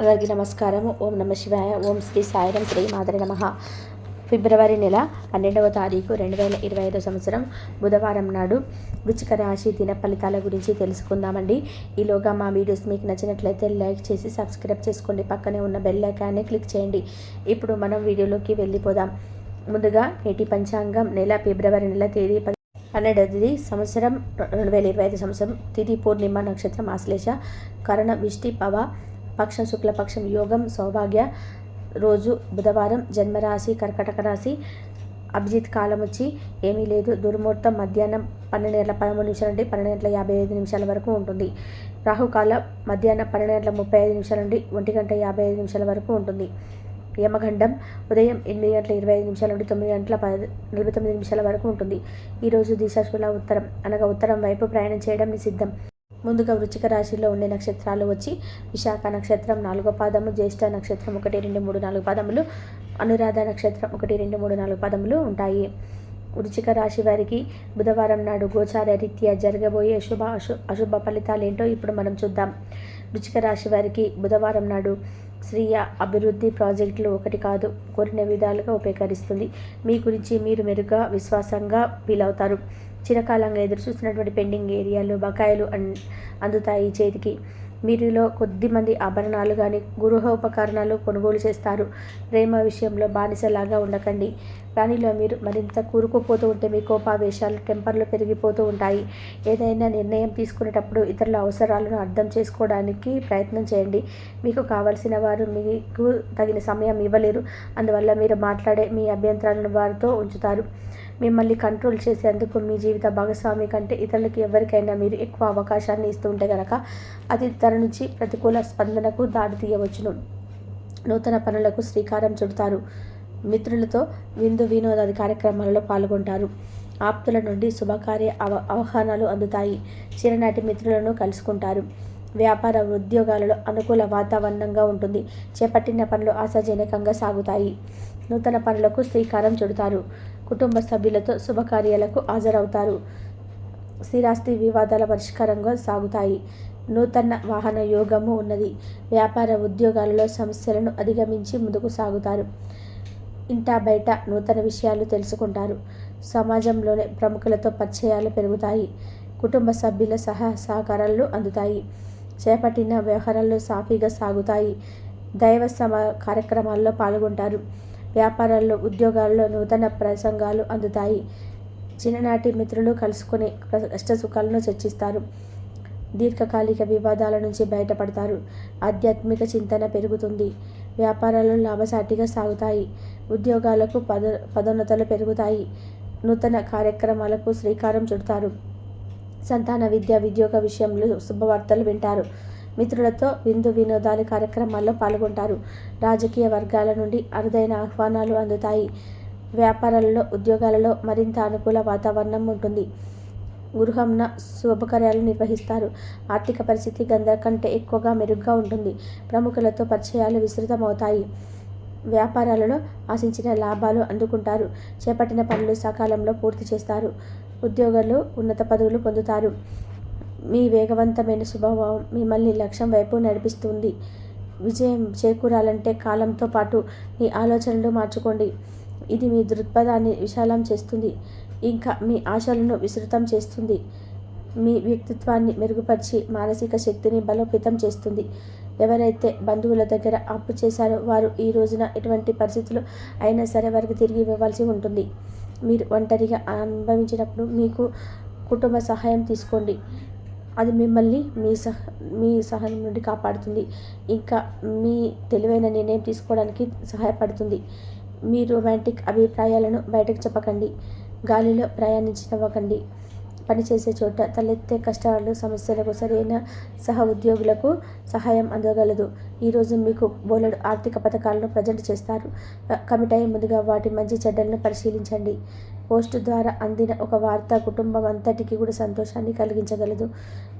అందరికీ నమస్కారం ఓం నమ శివాయ. ఓం శ్రీ సాయిరం శ్రీ మాధరి నమ. ఫిబ్రవరి నెల పన్నెండవ తారీఖు రెండు వేల ఇరవై ఐదో సంవత్సరం బుధవారం నాడు వృచ్చిక రాశి దిన ఫలితాల గురించి తెలుసుకుందామండి. ఈలోగా మా వీడియోస్ మీకు నచ్చినట్లయితే లైక్ చేసి సబ్స్క్రైబ్ చేసుకోండి. పక్కనే ఉన్న బెల్ ఐకాన్ని క్లిక్ చేయండి. ఇప్పుడు మనం వీడియోలోకి వెళ్ళిపోదాం. ముందుగా నేటి పంచాంగం నెల ఫిబ్రవరి నెల తేదీ ప- పన్నెండవది సంవత్సరం రెండు వేల ఇరవై ఐదు సంవత్సరం తిథి పూర్ణిమ నక్షత్రం ఆశ్లేష కరణ విష్టి పవ పక్షం శుక్లపక్షం యోగం సౌభాగ్య రోజు బుధవారం జన్మరాశి కర్కటక రాశి అభిజిత్ కాలం వచ్చి ఏమీ లేదు. దుర్ముహూర్తం మధ్యాహ్నం పన్నెండు గంటల పదమూడు నిమిషాల నుండి పన్నెండు గంటల యాభై ఐదు నిమిషాల వరకు ఉంటుంది. రాహుకాలం మధ్యాహ్నం పన్నెండు గంటల ముప్పై ఐదు నిమిషాల నుండి ఒంటి గంట యాభై ఐదు నిమిషాల వరకు ఉంటుంది. యమగండం ఉదయం ఎనిమిది గంటల ఇరవై ఐదు నిమిషాల నుండి తొమ్మిది గంటల పది నలభై తొమ్మిది నిమిషాల వరకు ఉంటుంది. ఈరోజు దిశాశుల ఉత్తరం అనగా ఉత్తరం వైపు ప్రయాణం చేయడం నిషిద్ధం. ముందుగా వృచ్చిక రాశిలో ఉండే నక్షత్రాలు వచ్చి విశాఖ నక్షత్రం నాలుగో పాదము జ్యేష్ఠ నక్షత్రం ఒకటి రెండు మూడు నాలుగు పాదములు అనురాధ నక్షత్రం ఒకటి రెండు మూడు నాలుగు పాదములు ఉంటాయి. వృచ్చిక రాశి వారికి బుధవారం నాడు గోచార రీత్యా జరగబోయే శుభ అశుభ ఫలితాలు ఏంటో ఇప్పుడు మనం చూద్దాం. వృచ్చిక రాశి వారికి బుధవారం నాడు స్వీయ అభివృద్ధి ప్రాజెక్టులు ఒకటి కాదు కోరిన విధాలుగా ఉపయోగిస్తుంది మీ గురించి మీరు మెరుగ్గా విశ్వాసంగా ఫీల్ అవుతారు. చిరకాలంగా ఎదురు చూస్తున్నటువంటి పెండింగ్ ఏరియాలు బకాయిలు అన్ అందుతాయి చేతికి. మీరులో కొద్దిమంది ఆభరణాలు కానీ గృహోపకరణాలు కొనుగోలు చేస్తారు. ప్రేమ విషయంలో బానిసలాగా ఉండకండి. దానిలో మీరు మరింత కూరుకుపోతూ ఉంటే మీ కోపావేశాలు టెంపర్లు పెరిగిపోతూ ఉంటాయి. ఏదైనా నిర్ణయం తీసుకునేటప్పుడు ఇతరుల అవసరాలను అర్థం చేసుకోవడానికి ప్రయత్నం చేయండి. మీకు కావలసిన వారు మీకు తగిన సమయం ఇవ్వలేరు. అందువల్ల మీరు మాట్లాడే మీ అభ్యంతరాలను వారితో ఉంచుతారు. మిమ్మల్ని కంట్రోల్ చేసేందుకు మీ జీవిత భాగస్వామి కంటే ఇతరులకు ఎవరికైనా మీరు ఎక్కువ అవకాశాన్ని ఇస్తుంటే కనుక అది తన నుంచి ప్రతికూల స్పందనకు దారి తీయవచ్చును. నూతన పనులకు శ్రీకారం చుడతారు. మిత్రులతో విందు వినోదాది కార్యక్రమాలలో పాల్గొంటారు. ఆప్తుల నుండి శుభకార్య అవ ఆహ్వానాలు అందుతాయి. చిరనాటి మిత్రులను కలుసుకుంటారు. వ్యాపార ఉద్యోగాలలో అనుకూల వాతావరణంగా ఉంటుంది. చేపట్టిన పనులు ఆశాజనకంగా సాగుతాయి. నూతన పనులకు శ్రీకారం చుడతారు. కుటుంబ సభ్యులతో శుభకార్యాలకు హాజరవుతారు. స్థిరాస్తి వివాదాల పరిష్కారంగా సాగుతాయి. నూతన వాహన యోగము ఉన్నది. వ్యాపార ఉద్యోగాలలో సమస్యలను అధిగమించి ముందుకు సాగుతారు. ఇంటా బయట నూతన విషయాలు తెలుసుకుంటారు. సమాజంలోనే ప్రముఖులతో పరిచయాలు పెరుగుతాయి. కుటుంబ సభ్యుల సహా సహకారాలు అందుతాయి. చేపట్టిన వ్యవహారాలు సాఫీగా సాగుతాయి. దైవ సమ కార్యక్రమాల్లో పాల్గొంటారు. వ్యాపారాల్లో ఉద్యోగాల్లో నూతన ప్రసంగాలు అందుతాయి. చిన్ననాటి మిత్రులు కలుసుకుని కష్ట సుఖాలను చర్చిస్తారు. దీర్ఘకాలిక వివాదాల నుంచి బయటపడతారు. ఆధ్యాత్మిక చింతన పెరుగుతుంది. వ్యాపారాలు లాభసాటిగా సాగుతాయి. ఉద్యోగాలకు పద పదోన్నతలు పెరుగుతాయి. నూతన కార్యక్రమాలకు శ్రీకారం చుడతారు. సంతాన విద్య ఉద్యోగ విషయంలో శుభవార్తలు వింటారు. మిత్రులతో విందు వినోదాలు కార్యక్రమాల్లో పాల్గొంటారు. రాజకీయ వర్గాల నుండి అరుదైన ఆహ్వానాలు అందుతాయి. వ్యాపారాలలో ఉద్యోగాలలో మరింత అనుకూల వాతావరణం ఉంటుంది. గృహంన శుభకార్యాలు నిర్వహిస్తారు. ఆర్థిక పరిస్థితి గందర కంటే ఎక్కువగా మెరుగ్గా ఉంటుంది. ప్రముఖులతో పరిచయాలు విస్తృతమవుతాయి. వ్యాపారాలలో ఆశించిన లాభాలు అందుకుంటారు. చేపట్టిన పనులు సకాలంలో పూర్తి చేస్తారు. ఉద్యోగాలు ఉన్నత పదవులు పొందుతారు. మీ వేగవంతమైన స్వభావం మిమ్మల్ని లక్ష్యం వైపు నడిపిస్తుంది. విజయం చేకూరాలంటే కాలంతో పాటు మీ ఆలోచనలు మార్చుకోండి. ఇది మీ దృక్పథాన్ని విశాలం చేస్తుంది. ఇంకా మీ ఆశలను విస్తృతం చేస్తుంది. మీ వ్యక్తిత్వాన్ని మెరుగుపరిచి మానసిక శక్తిని బలోపేతం చేస్తుంది. ఎవరైతే బంధువుల దగ్గర అప్పు చేశారో వారు ఈ రోజున ఎటువంటి పరిస్థితులు అయినా సరే వారికి తిరిగి ఇవ్వవలసి ఉంటుంది. మీరు ఒంటరిగా అనుభవించినప్పుడు మీకు కుటుంబ సహాయం తీసుకోండి. అది మిమ్మల్ని మీ సహ మీ సహనం నుండి కాపాడుతుంది. ఇంకా మీ తెలివైన నిర్ణయం తీసుకోవడానికి సహాయపడుతుంది. మీ రొమాంటిక్ అభిప్రాయాలను బయటకు చెప్పకండి. గాలిలో ప్రయాణించనివ్వకండి. పనిచేసే చోట తలెత్తే కష్టాలు సమస్యలకు సరైన సహ ఉద్యోగులకు సహాయం అందగలదు. ఈరోజు మీకు బోలెడు ఆర్థిక పథకాలను ప్రజెంట్ చేస్తారు. కమిట్ అయ్యే ముందుగా వాటి మంచి చెడ్డలను పరిశీలించండి. పోస్టు ద్వారా అందిన ఒక వార్త కుటుంబం అంతటికి కూడా సంతోషాన్ని కలిగించగలదు.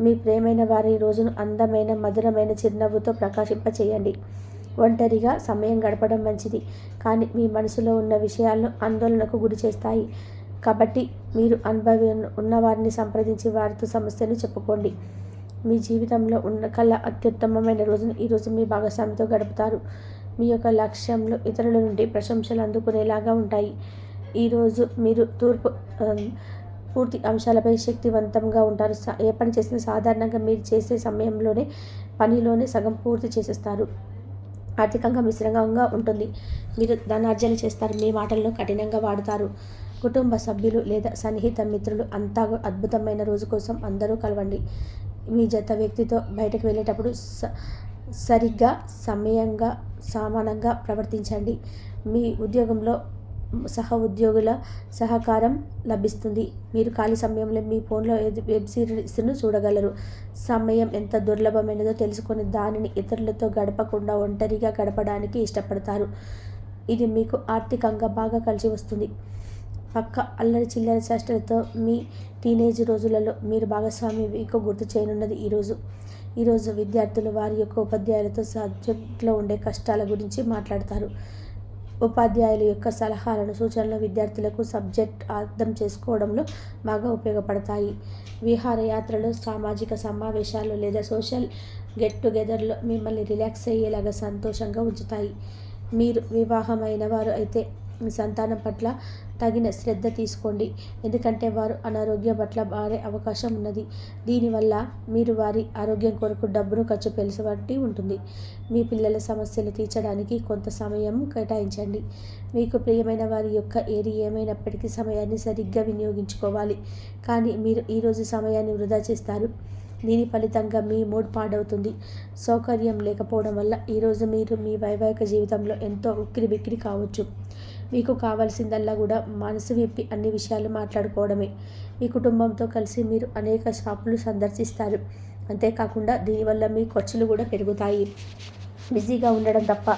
మీ ప్రేమైన వారి రోజును అందమైన మధురమైన చిరునవ్వుతో ప్రకాశింపచేయండి. ఒంటరిగా సమయం గడపడం మంచిది. కానీ మీ మనసులో ఉన్న విషయాలను ఆందోళనకు గురి చేస్తాయి కాబట్టి మీరు అనుభవి ఉన్నవారిని సంప్రదించి వారితో సమస్యను చెప్పుకోండి. మీ జీవితంలో ఉన్న కళ అత్యుత్తమమైన రోజును ఈరోజు మీ భాగస్వామితో గడుపుతారు. మీ యొక్క లక్ష్యంలో ఇతరుల నుండి ప్రశంసలు అందుకునేలాగా ఉంటాయి. ఈరోజు మీరు తూర్పు పూర్తి అంశాలపై శక్తివంతంగా ఉంటారు. సా- ఏ పని చేసినా సాధారణంగా మీరు చేసే సమయంలోనే పనిలోనే సగం పూర్తి చేసేస్తారు. ఆర్థికంగా మిశ్రంగా ఉంటుంది. మీరు ధనార్జన చేస్తారు. మీ మాటలను కఠినంగా వాడుతారు. కుటుంబ సభ్యులు లేదా సన్నిహిత మిత్రులు అంతా అద్భుతమైన రోజు కోసం అందరూ కలవండి. మీ జత వ్యక్తితో బయటకు వెళ్ళేటప్పుడు స సరిగ్గా సమయంగా సమానంగా ప్రవర్తించండి. మీ ఉద్యోగంలో సహ ఉద్యోగుల సహకారం లభిస్తుంది. మీరు ఖాళీ సమయంలో మీ ఫోన్లో వెబ్ సిరీస్ను చూడగలరు. సమయం ఎంత దుర్లభమైనదో తెలుసుకొని దానిని ఇతరులతో గడపకుండా ఒంటరిగా గడపడానికి ఇష్టపడతారు. ఇది మీకు ఆర్థికంగా బాగా కలిసి వస్తుంది. పక్క అల్లరి చిల్లరి చేష్టలతో మీ టీనేజ్ రోజులలో మీరు భాగస్వామి మీకు గుర్తు చేయనున్నది ఈరోజు ఈరోజు విద్యార్థులు వారి యొక్క ఉపాధ్యాయులతో సబ్జెక్ట్లో ఉండే కష్టాల గురించి మాట్లాడతారు. ఉపాధ్యాయుల యొక్క సలహాలను సూచనలు విద్యార్థులకు సబ్జెక్ట్ అర్థం చేసుకోవడంలో బాగా ఉపయోగపడతాయి. విహారయాత్రలు సామాజిక సమావేశాలు లేదా సోషల్ గెట్ టుగెదర్లో మిమ్మల్ని రిలాక్స్ అయ్యేలాగా సంతోషంగా ఉంచుతాయి. మీరు వివాహమైన వారు అయితే మీ సంతానం పట్ల తగిన శ్రద్ధ తీసుకోండి. ఎందుకంటే వారు అనారోగ్యం పట్ల మారే అవకాశం ఉన్నది. దీనివల్ల మీరు వారి ఆరోగ్యం కొరకు డబ్బును ఖర్చు పెంచబట్టి ఉంటుంది. మీ పిల్లల సమస్యలు తీర్చడానికి కొంత సమయం కేటాయించండి. మీకు ప్రియమైన వారి యొక్క ఏది ఏమైనప్పటికీ సమయాన్ని సరిగ్గా వినియోగించుకోవాలి. కానీ మీరు ఈరోజు సమయాన్ని వృధా చేస్తారు. దీని ఫలితంగా మీ మూడ్ పాడవుతుంది. సౌకర్యం లేకపోవడం వల్ల ఈరోజు మీరు మీ వైవాహిక జీవితంలో ఎంతో ఉక్కిరి బిక్కిరి కావచ్చు. మీకు కావాల్సిందల్లా కూడా మనసు విప్పి అన్ని విషయాలు మాట్లాడుకోవడమే. మీ కుటుంబంతో కలిసి మీరు అనేక షాపులు సందర్శిస్తారు. అంతేకాకుండా దీనివల్ల మీ ఖర్చులు కూడా పెరుగుతాయి. బిజీగా ఉండడం తప్ప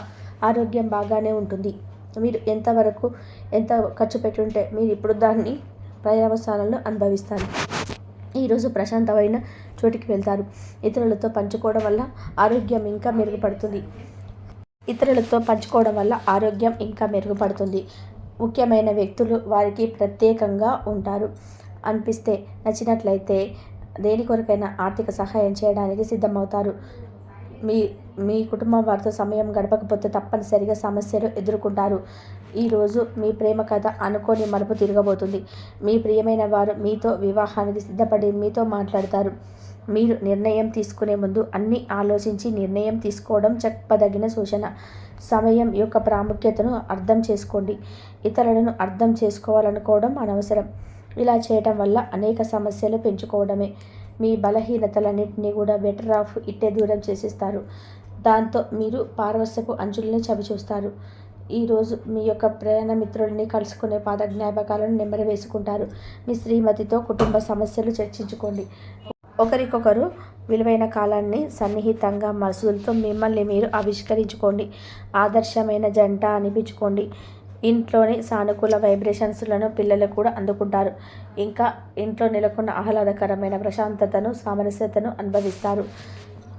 ఆరోగ్యం బాగానే ఉంటుంది. మీరు ఎంతవరకు ఎంత ఖర్చు పెట్టుంటే మీరు ఇప్పుడు దాన్ని ప్రయావసానాలను అనుభవిస్తారు. ఈరోజు ప్రశాంతమైన చోటికి వెళ్తారు. ఇతరులతో పంచుకోవడం వల్ల ఆరోగ్యం ఇంకా మెరుగుపడుతుంది. ఇతరులతో పంచుకోవడం వల్ల ఆరోగ్యం ఇంకా మెరుగుపడుతుంది. ముఖ్యమైన వ్యక్తులు వారికి ప్రత్యేకంగా ఉంటారు. అనిపిస్తే నచ్చినట్లయితే దేని కొరకైనా ఆర్థిక సహాయం చేయడానికి సిద్ధమవుతారు. మీ మీ కుటుంబం వారితో సమయం గడపకపోతే తప్పనిసరిగా సమస్యలు ఎదుర్కొంటారు. ఈరోజు మీ ప్రేమ కథ అనుకోని మలుపు తిరగబోతుంది. మీ ప్రియమైన వారు మీతో వివాహానికి సిద్ధపడి మీతో మాట్లాడతారు. మీరు నిర్ణయం తీసుకునే ముందు అన్ని ఆలోచించి నిర్ణయం తీసుకోవడం చెప్పదగిన సూచన. సమయం యొక్క ప్రాముఖ్యతను అర్థం చేసుకోండి. ఇతరులను అర్థం చేసుకోవాలనుకోవడం అనవసరం. ఇలా చేయటం వల్ల అనేక సమస్యలు పెంచుకోవడమే. మీ బలహీనతలన్నింటినీ కూడా బెటర్ ఆఫ్ ఇట్టే దూరం చేసేస్తారు. దాంతో మీరు పారవస్యపు అంచుల్ని చవిచూస్తారు. ఈరోజు మీ యొక్క ప్రయాణ మిత్రుడిని కలుసుకునే పాత జ్ఞాపకాలను నెమ్మరి వేసుకుంటారు. మీ శ్రీమతితో కుటుంబ సమస్యలు చర్చించుకోండి. ఒకరికొకరు విలువైన కాలాన్ని సన్నిహితంగా మనసులతో మిమ్మల్ని మీరు ఆవిష్కరించుకోండి. ఆదర్శమైన జంట అనిపించుకోండి. ఇంట్లోని సానుకూల వైబ్రేషన్స్లను పిల్లలు కూడా అందుకుంటారు. ఇంకా ఇంట్లో నెలకొన్న ఆహ్లాదకరమైన ప్రశాంతతను సామరస్యతను అనుభవిస్తారు.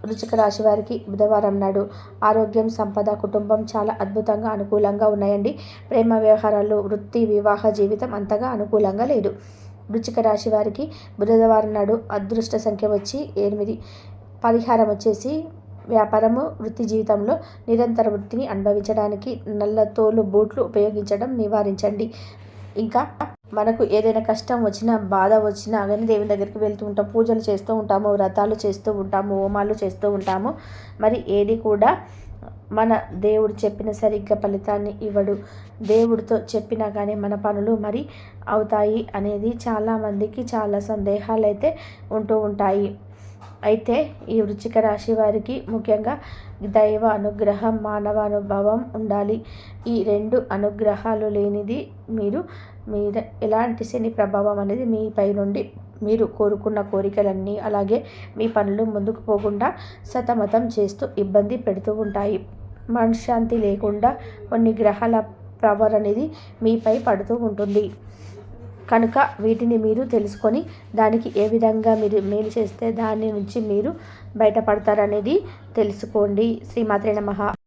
వృచిక రాశి వారికి బుధవారం నాడు ఆరోగ్యం సంపద కుటుంబం చాలా అద్భుతంగా అనుకూలంగా ఉన్నాయండి. ప్రేమ వ్యవహారాలు వృత్తి వివాహ జీవితం అంతగా అనుకూలంగా లేదు. వృచ్చిక రాశి వారికి బుధవారం నాడు అదృష్ట సంఖ్య వచ్చి ఎనిమిది. పరిహారం వచ్చేసి వ్యాపారము వృత్తి జీవితంలో నిరంతర వృత్తిని అనుభవించడానికి నల్ల తోలు బూట్లు ఉపయోగించడం నివారించండి. ఇంకా మనకు ఏదైనా కష్టం వచ్చినా బాధ వచ్చినా కానీ దేవుని దగ్గరికి వెళ్తూ ఉంటాం. పూజలు చేస్తూ ఉంటాము వ్రతాలు చేస్తూ ఉంటాము హోమాలు చేస్తూ ఉంటాము. మరి ఏది కూడా మన దేవుడు చెప్పిన సరిగ్గా ఫలితాన్ని ఇవ్వడు. దేవుడితో చెప్పినా కానీ మన పనులు మరి అవుతాయి అనేది చాలామందికి చాలా సందేహాలు అయితే ఉంటూ ఉంటాయి. అయితే ఈ వృచ్చిక రాశి వారికి ముఖ్యంగా దైవ అనుగ్రహం మానవ అనుభవం ఉండాలి. ఈ రెండు అనుగ్రహాలు లేనిది మీరు మీద ఎలాంటి శని ప్రభావం అనేది మీపై నుండి మీరు కోరుకున్న కోరికలన్నీ అలాగే మీ పనులు ముందుకు పోకుండా సతమతం చేస్తూ ఇబ్బంది పెడుతూ ఉంటాయి. మనశ్శాంతి లేకుండా కొన్ని గ్రహాల ప్రవర్ అనేది మీపై పడుతూ ఉంటుంది. కనుక వీటిని మీరు తెలుసుకొని దానికి ఏ విధంగా మీరు మేలు చేస్తే దాని నుంచి మీరు బయటపడతారనేది తెలుసుకోండి. శ్రీమాత్రే నమః.